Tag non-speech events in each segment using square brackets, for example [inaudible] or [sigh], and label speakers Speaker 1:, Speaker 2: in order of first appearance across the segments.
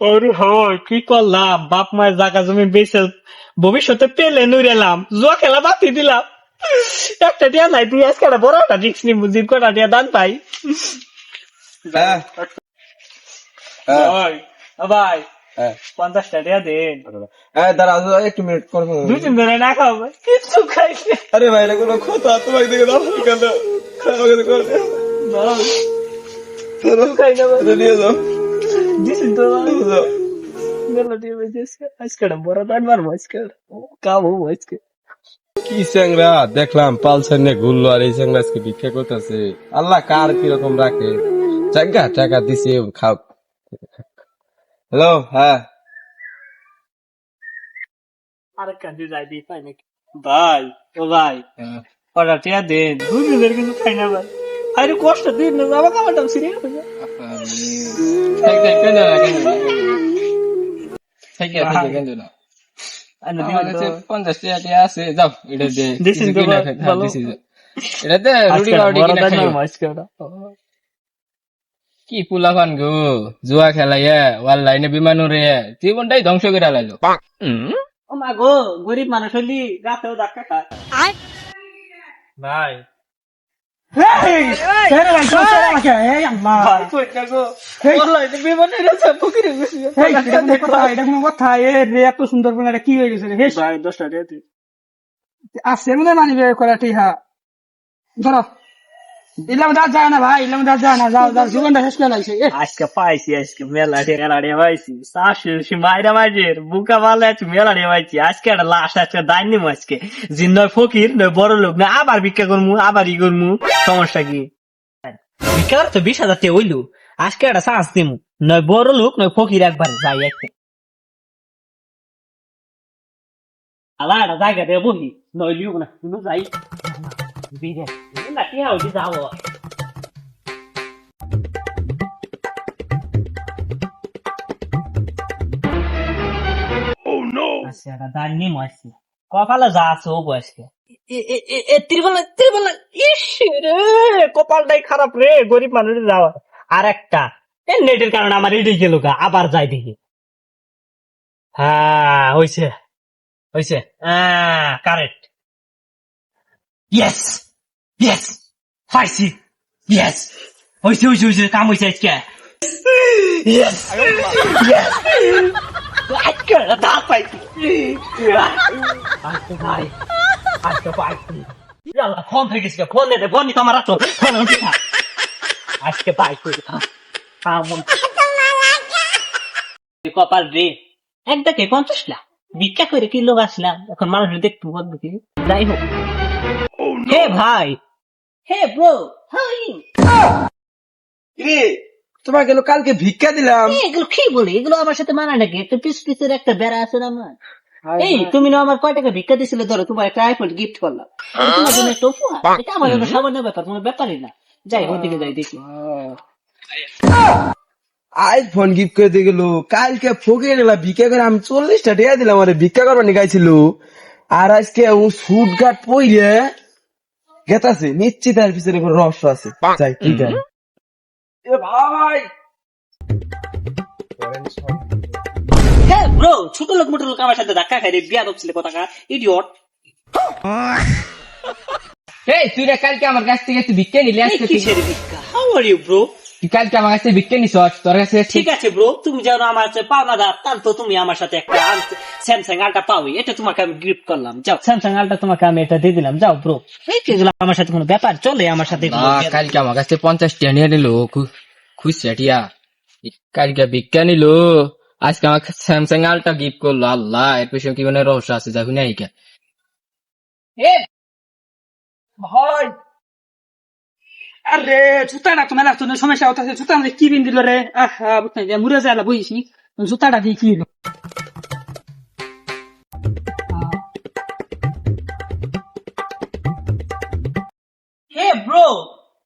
Speaker 1: ওরে হয় কি করলাম? বাপ মায়ের জায়গা জমি বেচে ভবিষ্যতে পেলে নুরেলাম জুয়া খেলা বাতি দিলাম। একটা দিয়া নাই তুই আজকে বড় একটা রিক্স নি কটা টিয়া দান পাই। ভাই পঞ্চাশটা টিয়া দেন।
Speaker 2: দাঁড়াও, একটু মিনিট করব।
Speaker 1: দুই দিন ধরে না ভাই কিছু খাইছে
Speaker 2: আরে ভাই কোনো কথা তোমাকে দেখে দাও কেন করে
Speaker 1: কিছু খাই না
Speaker 2: কি স্যাংরা দেখলাম পালসার নিয়ে ঘুরলো আর এই স্যাংরা আজকে ভিক্ষা করতেছে আল্লাহ কার কীরকম রাখে টাকা টাকা দিছে খাও হ্যালো হ্যাঁ
Speaker 1: আরেক কান্দি যাই দিই পাই নাকি ভাই ও ভাই কটা টিয়া দেন দুই দিনের কিছু খাই না ভাই আরে কষ্ট দিন না বাবা কামাটাম সিরিয়াস
Speaker 3: পঞ্চাশ টাকা আছে যাও এটা। এটাতে রুটি পাউডি কিনে। কি পোলাপান গো জুয়া খেলাইয়া ওয়াল লাইনে বিমান উড়ে জীবনটাই ধ্বংস করে লাইলো
Speaker 1: ও মা গো গরিব মানুষ হলি রাতেও ধাক্কা খায় ভাই ভাই, মানে মানি এটা বিমানে গেছে, পুকুরে গেছে। ভাই, দশটা।
Speaker 4: আছে মনে মানিবে হ্যাঁ ধরো। ইলাম দাঁত যায় না ভাই ইলাম দাঁত যায় না। যাও যাও [laughs] জীবনটা শেষ করে লাগছে
Speaker 1: আজকে পাইছি আজকে মেলা টিয়া টিয়া পাইছি। শাশু মাইরা মাঝের বুকা ভালো আছে মেলা টিয়া পাইছি। আজকে একটা লাশ আজকে দাইন নিমু আজকে। যে নয় ফকির নয় বড় লোক না আবার ভিক্ষা করমু আবার ই করমু। সমস্যা কি? ভিক্ষা তো বিশ হাজার টাকা হইল। আজকে একটা চান্স দিমু। নয় বড় লোক নয় ফকির একবার যাই একটা আলা একটা জায়গা দিয়ে বহি নয় লিও না তুমি কপালে যা আছে ও বয়সকে ত্রিবলা ত্রিবলা ইস রে কপালটাই খারাপ রে গরিব মানুষের যাওয়া আর একটা এ নেটের কারণে আমার এটাই গেল গা আবার যাই দেখি। হ্যাঁ হইছে হইছে। হ্যাঁ কারেক্ট ইয়েস ইয়েস পাইছি ইয়েস হইছে হইছে হইছে কাম হইছে আজকে ইয়েস ইয়েস আজকে দাঁত পাইছি আজকে ভাই আজকে পাইছি ফোন থেকে গেছে ফোন দে ফোন নি তোমার রাখো ফোন উঠে না আজকে পাইছি কপাল রে এক দেখে পঞ্চাশ লাখ ভিক্ষা করে কি লোক আসলাম এখন মানুষ দেখতে কি যাই হোক হে ভাই হে ব্রো হাই
Speaker 2: রে তোমাকে গেল কালকে ভিক্ষা দিলাম।
Speaker 1: এগুলো কি বলে? এগুলো আমার সাথে মানায় নাকি? একটা পিস পিসের একটা বেড়া আছে না আমার? এই তুমি না আমার কয় টাকা ভিক্ষা দিছিলে? ধরো তোমার একটা আইফোন গিফট করলাম। তোমার জন্য একটা উপহার। এটা আমার জন্য সামান্য ব্যাপার কোনো ব্যাপারই না। যাই ওদিকে যাই দেখি।
Speaker 2: আইফোন গিফট করে দিয়ে গেল। কালকে ফকির এলা ভিক্ষা করে আমি চল্লিশটা টাকা দিলাম আরে ভিক্ষা করবার নিগাইছিল আর আজকে ও সুট গাট পইরে গেতাছে নিশ্চিত আর পিছনে কোনো রহস্য আছে। যাই কি জানি এ ভাই!
Speaker 1: হ্যাঁ ব্রো ছোট লোক মোটো লোক আমার সাথে ধাক্কা খাই রে বিয়া দপছিলে কথা ইডিয়ট
Speaker 3: এই তুই রে কালকে আমার কাছ থেকে একটু ভিক্ষা নিলে আসতে তুই
Speaker 1: কিসের ভিক্ষা? হাউ আর ইউ ব্রো
Speaker 3: কালকে আমার কাছে ভিক্ষা নিছ তোর কাছে
Speaker 1: ঠিক আছে ব্রো তুমি যেন আমার কাছে পাওনাদার তাহলে তো তুমি আমার সাথে একটা স্যামসাং আলটা পাওই এটা তোমাকে আমি গিফট করলাম যাও। স্যামসাং আলটা তোমাকে আমি এটা দিয়ে দিলাম যাও ব্রো এই আমার সাথে কোনো ব্যাপার চলে আমার সাথে।
Speaker 3: কালকে আমার কাছে পঞ্চাশ টাকা নিয়ে নিল খুশি টিয়া। কালকে ভিক্ষা নিল আজকে আমার স্যামসাং আলটা গিফট করল আল্লাহ এর পেছনে কি মানে রহস্য আছে দেখুন আইকা।
Speaker 4: এ ভাই আরে জুতাটা তো মেলা তো সমস্যা হতেছে জুতা আমাদের কি বিন দিল রে? আহা বুঝতে মুরে যায় বুঝিস নি? জুতাটা দিয়ে কি হলো
Speaker 1: হে ব্রো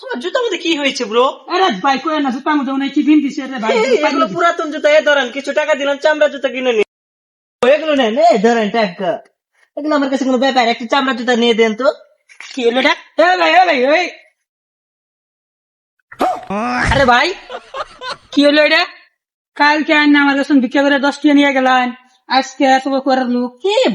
Speaker 1: তোমার জুতার মধ্যে কি হয়েছে ব্রো?
Speaker 4: আরে ভাই কই না জুতার মধ্যে উনি কি বিন দিছে রে ভাই
Speaker 1: এগুলো পুরাতন জুতা এ ধরেন কিছু টাকা দিলাম চামড়া জুতা কিনে নি। এগুলো নেন এ ধরেন টাকা। এগুলো আমার কাছে কোনো ব্যাপার একটা চামড়া জুতা নিয়ে দেন তো। কি হলো
Speaker 4: এ ভাই ভাই ওই
Speaker 1: আরে ভাই
Speaker 4: কি হলো এটা? কালকে আইন আমার কাছে ভিক্ষা করে দশ টাকা নিয়ে গেলেন আজকে এত করার লোক।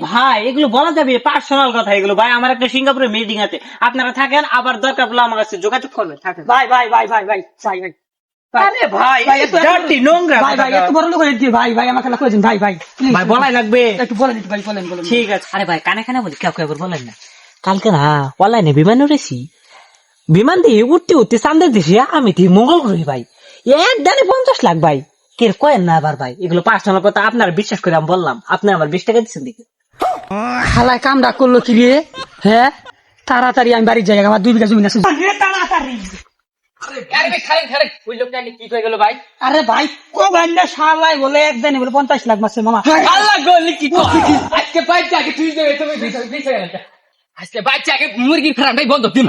Speaker 1: ভাই এগুলো বলা যাবে পার্সোনাল কথা এগুলো। ভাই আমার একটা সিঙ্গাপুরে মিটিং আছে। আপনারা থাকেন আবার দরকার পড়লে আমার কাছে যোগাযোগ করবেন। থাকেন।
Speaker 4: ভাই ভাই ভাই ভাই ভাই ভাই ভাই।
Speaker 1: আরে ভাই
Speaker 4: ভাই,
Speaker 1: নোংরা
Speaker 4: ভাই ভাই
Speaker 1: কথা।
Speaker 4: এত বড় লোক ভাই ভাই আমাকে ভাই ভাই
Speaker 1: ভাই বলাই লাগবে।
Speaker 4: একটু ভাই বলেন বলেন
Speaker 1: ঠিক আছে। আরে ভাই কানে কানে বলি কেউ কেউ বলেন না। কালকে না অনলাইনে বিমান উঠেছি বিমান দিয়ে উঠতে উঠতে চান্দের দেশে আমি দিয়ে মঙ্গল করি ভাই। এক দানে পঞ্চাশ লাখ ভাই। কে কয়েন না আবার ভাই। এগুলো পার্সোনাল কথা আপনার বিশ্বাস করে আমি বললাম। আপনি আমার বিশ টাকা দিচ্ছেন দেখি।
Speaker 4: হালায় কামটা করল কি রে? হ্যাঁ? তাড়াতাড়ি আমি বাড়ির জায়গা আমার দুই বিঘা জমি আছে। তাড়াতাড়ি।
Speaker 3: আরে ভাই কি গেল ভাই?
Speaker 4: আরে ভাই কো গান্ডা শালাই বলে একদিনে বলে পঞ্চাশ লাখ মাসে মামা।
Speaker 3: আল্লাহ গলি কি আজকে বাচ্চা আগে তুই দেবে তুমি আজকে বাচ্চা আগে মুরগির ফার্মটাই বন্ধ দিন।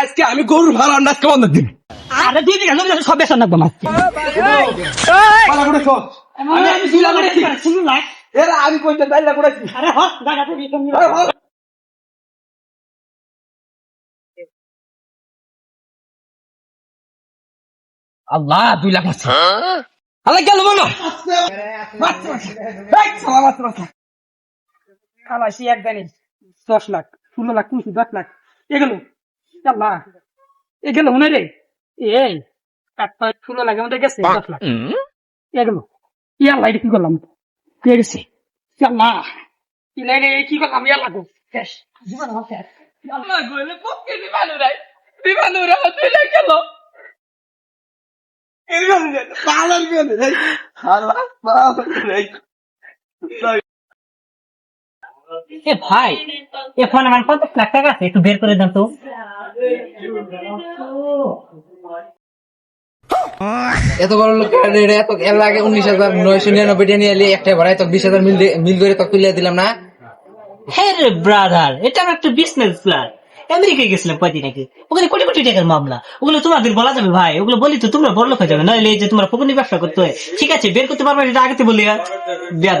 Speaker 2: আজকে আমি গরুর ভালো আন্দাজ কেমন দিন।
Speaker 4: আরে দুই বিঘা জমি সব বেসন লাগবে আমার আমি
Speaker 2: কইতে দাইলা করেছি
Speaker 4: আরে বিয়ে
Speaker 3: আল্লাহ দুই লাখ আছে। আল্লাহ গেল বলো?
Speaker 4: খালাসি একদিনে দশ লাখ ষোলো লাখ কুড়ি দশ লাখ এগুলো আল্লাহ এগুলো মনে রে? এই ষোলো লাখের মধ্যে গেছে দশ লাখ। এগুলো ইয়াল্লা এটা কি করলাম? পেয়ে গেছে। আল্লাহ। ইলাইলে কি করলাম? ইয়াল্লা গো শেষ। জীবন আমার শেষ।
Speaker 3: আল্লাহ। গলে পক্ষে বিমানু রাই বিমানু রা দুই গেল।
Speaker 2: পালার গেলে হালা পালার
Speaker 1: এ ভাই এ ফোন আমার পঞ্চাশ লাখ টাকা আছে একটু বের করে দেন তো।
Speaker 3: এত বড় লোক এত এর আগে উনিশ হাজার নয়শো নিরানব্বই নিয়ে এলি একটা ভরাই তো বিশ হাজার মিল মিল করে তো তুলে দিলাম না?
Speaker 1: হ্যাঁ রে ব্রাদার এটা আমার একটা বিজনেস প্ল্যান আমেরিকায় গেছিলাম কয়দিন আগে। ওখানে কোটি কোটি টাকার মামলা। ওগুলো তোমাদের বলা যাবে ভাই ওগুলো বলি তো তোমরা বড় লোক হয়ে যাবে। নইলে যে তোমরা ফকুনি ব্যবসা করতে হয় ঠিক আছে বের করতে পারবে এটা আগেতে বলি বেয়াদ